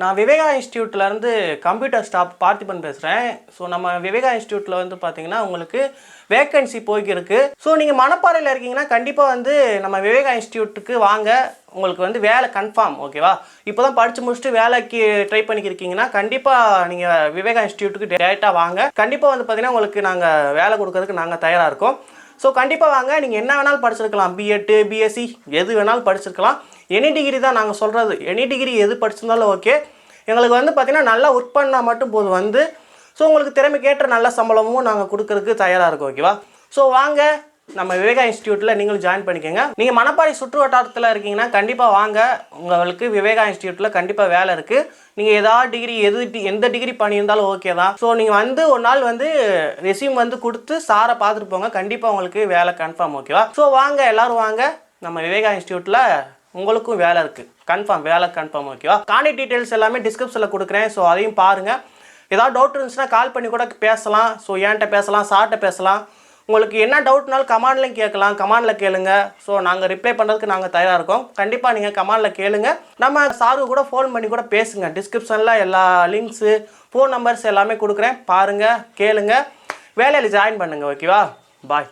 நான் விவேகா இன்ஸ்டியூட்லேருந்து computer staff Parthiban பேசுகிறேன் ஸோ நம்ம விவேகா இன்ஸ்டியூட்டில் வந்து பார்த்தீங்கன்னா உங்களுக்கு வேக்கன்சி போய்க்கிருக்கு. ஸோ நீங்கள் மணப்பாறையில் இருக்கீங்கன்னா கண்டிப்பாக வந்து நம்ம விவேகா இன்ஸ்டியூட்டுக்கு வாங்க. உங்களுக்கு வந்து வேலை கன்ஃபார்ம் ஓகேவா இப்போ தான் படித்து முடிச்சுட்டு வேலைக்கு ட்ரை பண்ணிக்கிருக்கீங்கன்னா கண்டிப்பாக நீங்கள் விவேகா இன்ஸ்டியூட்டுக்கு டேரெக்டாக வாங்க. கண்டிப்பாக வந்து பார்த்தீங்கன்னா உங்களுக்கு நாங்கள் வேலை கொடுக்கறதுக்கு நாங்கள் தயாராக இருக்கோம். ஸோ கண்டிப்பாக வாங்க. நீங்கள் என்ன வேணாலும் படிச்சிருக்கலாம். பிஎட்டு பிஎஸ்சி எது வேணாலும் படிச்சிருக்கலாம். எனி டிகிரி தான் நாங்கள் சொல்கிறது எனி டிகிரி எது படிச்சிருந்தாலும் ஓகே எங்களுக்கு வந்து பார்த்திங்கன்னா நல்லா ஒர்க் பண்ணால் மட்டும் போதும் வந்து. ஸோ உங்களுக்கு திறமைக்கேற்ற நல்ல சம்பளமும் நாங்கள் கொடுக்கறதுக்கு தயாராக இருக்கோம் ஓகேவா ஸோ வாங்க. நம்ம விவேகா இன்ஸ்டியூட்டில் நீங்களும் ஜாயின் பண்ணிக்கோங்க. நீங்கள் மணப்பாறை சுற்று வட்டாரத்தில் இருக்கீங்கன்னா கண்டிப்பாக வாங்க. உங்களுக்கு விவேகா இன்ஸ்டியூட்டில் கண்டிப்பாக வேலை இருக்குது நீங்கள் ஏதாவது டிகிரி எது டி- எந்த டிகிரி பண்ணியிருந்தாலும் ஓகே தான். ஸோ நீங்கள் வந்து ஒரு நாள் வந்து ரெசியூம் வந்து கொடுத்து சாரை பார்த்துட்டு போங்க. கண்டிப்பாக உங்களுக்கு வேலை கன்ஃபார்ம் ஓகேவா ஸோ வாங்க எல்லாரும் வாங்க. நம்ம விவேகா இன்ஸ்டியூட்டில் உங்களுக்கும் வேலை இருக்குது கன்ஃபார்ம் வேலை கன்ஃபார்ம் ஓகேவா கான்டாக்ட் டீட்டெயில்ஸ் எல்லாமே டிஸ்கிரிப்ஷனில் கொடுக்குறேன். ஸோ அதையும் பாருங்கள் ஏதாவது டவுட் இருந்துச்சுன்னா கால் பண்ணி கூட பேசலாம். ஸோ என்கிட்ட பேசலாம் சார்கிட்ட பேசலாம். உங்களுக்கு என்ன டவுட்னாலும் கமாண்ட்லையும் கேட்கலாம். கமாண்டில் கேளுங்க. ஸோ நாங்கள் ரிப்ளை பண்ணுறதுக்கு நாங்கள் தயாராக இருக்கோம். கண்டிப்பாக நீங்கள் கமாண்டில் கேளுங்க. நம்ம சாரு கூட ஃபோன் பண்ணி கூட பேசுங்க. டிஸ்கிரிப்ஷனில் எல்லா லிங்க்ஸு ஃபோன் நம்பர்ஸ் எல்லாமே கொடுக்குறேன். பாருங்கள் கேளுங்க. வேலையில் ஜாயின் பண்ணுங்கள் ஓகேவா பாய்